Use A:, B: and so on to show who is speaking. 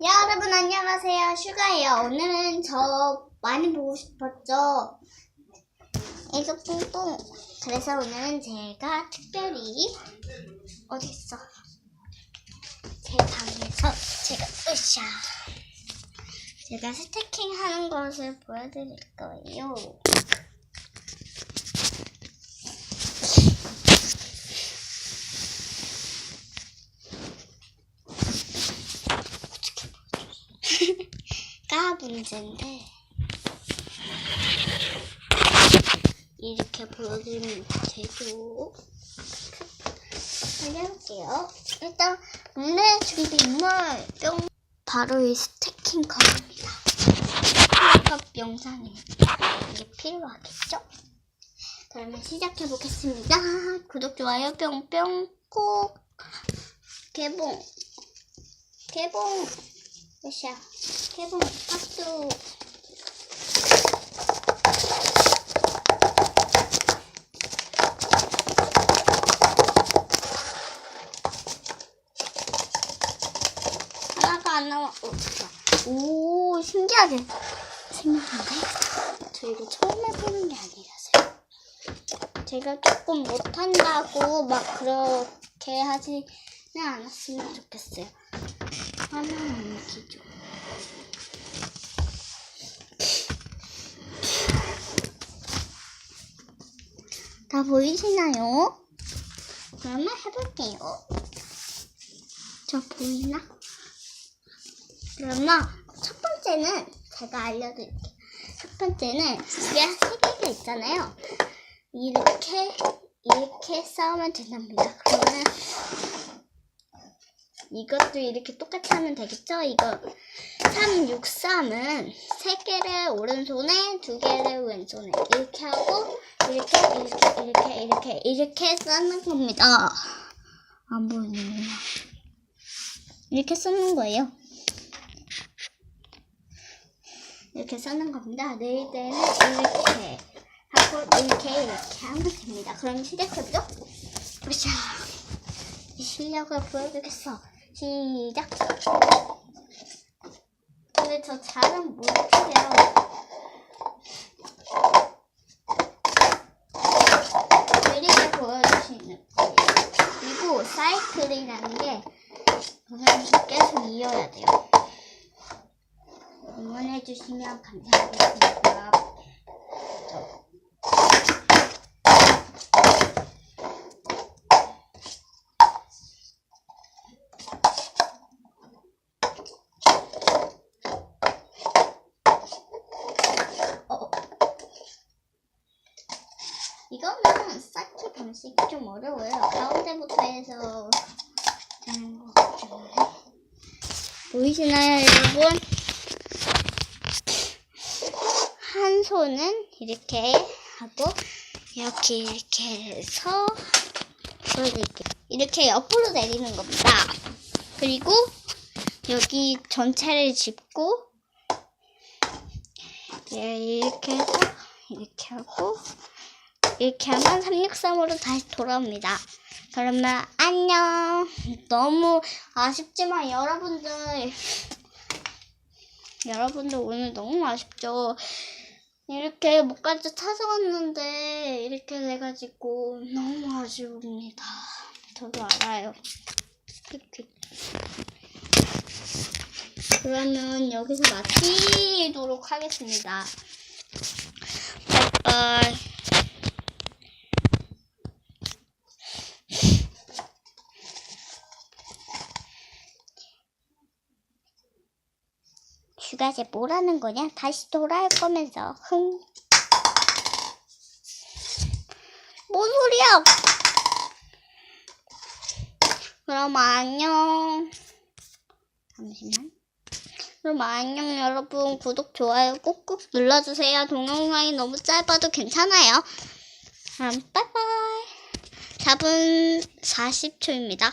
A: 여러분 안녕하세요. 슈가예요. 오늘은 저 많이 보고 싶었죠? 애교 뚱뚱. 그래서 오늘은 제가 특별히 어딨어? 제 방에서 제가 으쌰. 제가 스태킹 하는 것을 보여드릴 거예요 가 문제인데 이렇게 보여드리면 되죠. 해볼게요. 일단 물레 준비물 뿅 바로 이 스태킹 컵입니다. 컵 영상입니다. 이게 필요하겠죠? 그러면 시작해 보겠습니다. 구독 좋아요 뿅뿅 꼭 개봉 개봉 으쌰 개봉 박수 하나가 안 나와. 어, 됐다. 오 신기하게. 생겼는데? 저 이거 처음 해보는 게 아니라서요. 제가 조금 못한다고 막 그렇게 하지는 않았으면 좋겠어요. 화면 옮기죠 다 보이시나요? 그러면 해볼게요. 저 보이나? 그러면 첫 번째는 제가 알려드릴게요. 첫 번째는 위에 세 개가 있잖아요. 이렇게 이렇게 싸우면 된답니다. 그러면 이것도 이렇게 똑같이 하면 되겠죠? 이거 3, 6, 3은 세 개를 오른손에 두 개를 왼손에 이렇게 하고 이렇게 이렇게 이렇게 이렇게 이렇게 쓰는 겁니다. 안 보이는구나. 이렇게 쓰는 거예요. 이렇게 쓰는 겁니다. 내일 때는 이렇게 하고 이렇게 이렇게 하면 됩니다. 그럼 시작해보죠. 으쌰. 이 실력을 보여주겠어. 시작. 잘은 못해요. 느리게 보여주시는. 그리고 사이클이라는 게 저는 계속 이어야 돼요. 응원해주시면 감사하겠습니다. 이거는 쌓기 방식이 좀 어려워요. 가운데부터 해서 되는 것 해. 보이시나요, 여러분? 한 손은 이렇게 하고, 이렇게, 이렇게 해서, 보여드릴게요. 이렇게 옆으로 내리는 겁니다. 그리고, 여기 전체를 짚고, 예, 이렇게 해서, 이렇게 하고, 이렇게 하면 363으로 다시 돌아옵니다. 그러면 안녕. 너무 아쉽지만 여러분들 여러분들 오늘 너무 아쉽죠. 이렇게 목까지 찾아왔는데 이렇게 돼가지고 너무 아쉬웁니다. 저도 알아요. 픽픽. 그러면 여기서 마치도록 하겠습니다. 바이바이. 슈가제 뭐라는 거냐? 다시 돌아올 거면서 흥. 뭔 소리야? 그럼 안녕. 잠시만. 그럼 안녕 여러분 구독 좋아요 꾹꾹 눌러주세요. 동영상이 너무 짧아도 괜찮아요. 그럼 빠이빠이. 4분 40초입니다.